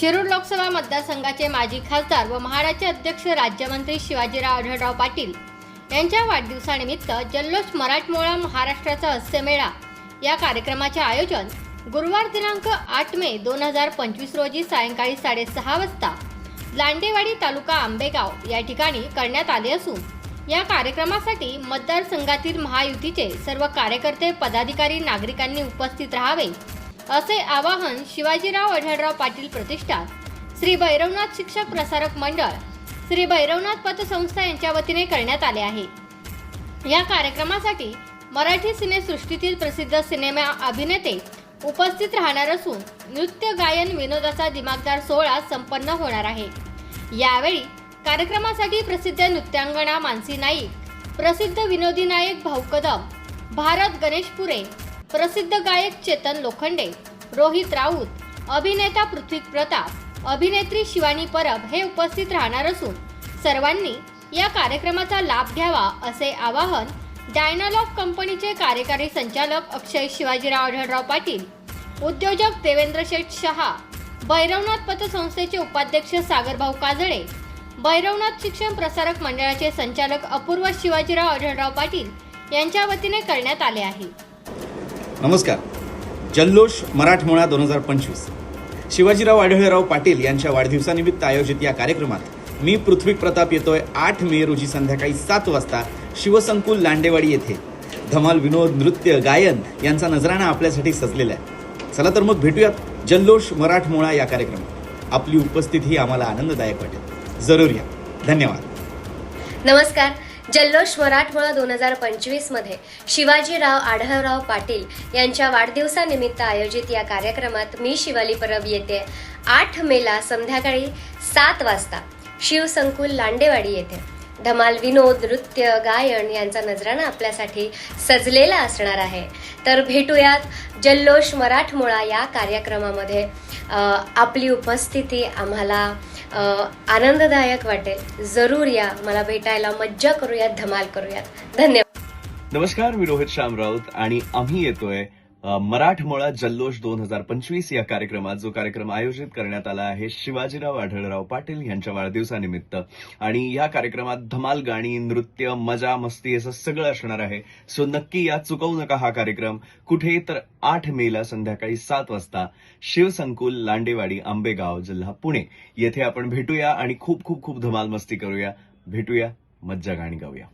शिरूर लोकसभा मतदारसंघाचे माजी खासदार व म्हाडाचे अध्यक्ष राज्यमंत्री शिवाजीराव आढळराव पाटील यांच्या वाढदिवसानिमित्त जल्लोष मराठमोळा महाराष्ट्राचा हास्यमेळा या कार्यक्रमाचे आयोजन गुरुवार दिनांक आठ मे दोन हजार पंचवीस रोजी सायंकाळी साडेसहा वाजता लांडेवाडी तालुका आंबेगाव या ठिकाणी करण्यात आले असून या कार्यक्रमासाठी मतदारसंघातील महायुतीचे सर्व कार्यकर्ते पदाधिकारी नागरिकांनी उपस्थित राहावे. असे आवाहन शिवाजीराव आढळराव पाटील प्रतिष्ठान श्री भैरवनाथ शिक्षक प्रसारक मंडळ श्री भैरवनाथ पतसंस्था यांच्या वतीने करण्यात आले आहे. या कार्यक्रमासाठी मराठी सिनेसृष्टीतील प्रसिद्ध सिनेमा अभिनेते उपस्थित राहणार असून नृत्य गायन विनोदाचा दिमागदार सोहळा संपन्न होणार आहे. यावेळी कार्यक्रमासाठी प्रसिद्ध नृत्यांगणा मानसी नाईक प्रसिद्ध विनोदी नायक भाऊ कदम भारत गणेशपुरे प्रसिद्ध गायक चेतन लोखंडे रोहित राऊत अभिनेता पृथ्वी प्रताप अभिनेत्री शिवानी परब हे उपस्थित राहणार असून सर्वांनी या कार्यक्रमाचा लाभ घ्यावा असे आवाहन डायनालॉग कंपनीचे कार्यकारी संचालक अक्षय शिवाजीराव आढळराव पाटील उद्योजक देवेंद्र शेठ शहा भैरवनाथ पतसंस्थेचे उपाध्यक्ष सागरभाऊ काजळे भैरवनाथ शिक्षण प्रसारक मंडळाचे संचालक अपूर्व शिवाजीराव आढळराव पाटील यांच्या वतीने करण्यात आले आहे. नमस्कार. जल्लोष मराठमोळा दोन हजार पंचवीस. शिवाजीराव आढळराव पाटील यांच्या वाढदिवसानिमित्त आयोजित या कार्यक्रमात मी पृथ्वी प्रताप येतोय आठ मे रोजी संध्याकाळी सात वाजता शिवसंकुल लांडेवाडी येथे. धमाल विनोद नृत्य गायन यांचा नजराणा आपल्यासाठी सजलेला आहे. चला तर मग भेटूयात जल्लोष मराठमोळा या कार्यक्रमात. आपली उपस्थिती ही आम्हाला आनंददायक वाटेल. जरूर या. धन्यवाद. नमस्कार. जल्लोष मराठमोळा दोन हजार पंचवीसमध्ये शिवाजीराव आढळराव पाटील यांच्या वाढदिवसानिमित्त आयोजित या कार्यक्रमात मी शिवाली परब येते. आठ मेला संध्याकाळी सात वाजता शिवसंकुल लांडेवाडी येथे. धमाल विनोद नृत्य गायन यांचा नजराणा आपल्यासाठी सजलेला असणार आहे. तर भेटूयात जल्लोष मराठमोळा या कार्यक्रमामध्ये. आपली उपस्थिती आम्हाला आनंददायक वाटेल. जरूर या. मला भेटायला मज्जा करूयात धमाल करूयात. धन्यवाद. नमस्कार मी रोहित श्याम राऊत आणि आम्ही येतोय मराठमोळा जल्लोष दोन हजार पंचवीस या कार्यक्रमात जो कार्यक्रम आयोजित करण्यात आला आहे शिवाजीराव आढळराव पाटील यांच्या वाढदिवसानिमित्त. आणि या कार्यक्रमात धमाल गाणी नृत्य मजा मस्ती असं सगळं असणार आहे. सो नक्की या चुकवू नका हा कार्यक्रम. कुठे तर आठ मेला संध्याकाळी सात वाजता शिवसंकुल लांडेवाडी आंबेगाव जिल्हा पुणे. येथे आपण भेटूया आणि खूप खूप खूप धमाल मस्ती करूया. भेटूया मज्जा गाणी गाऊया.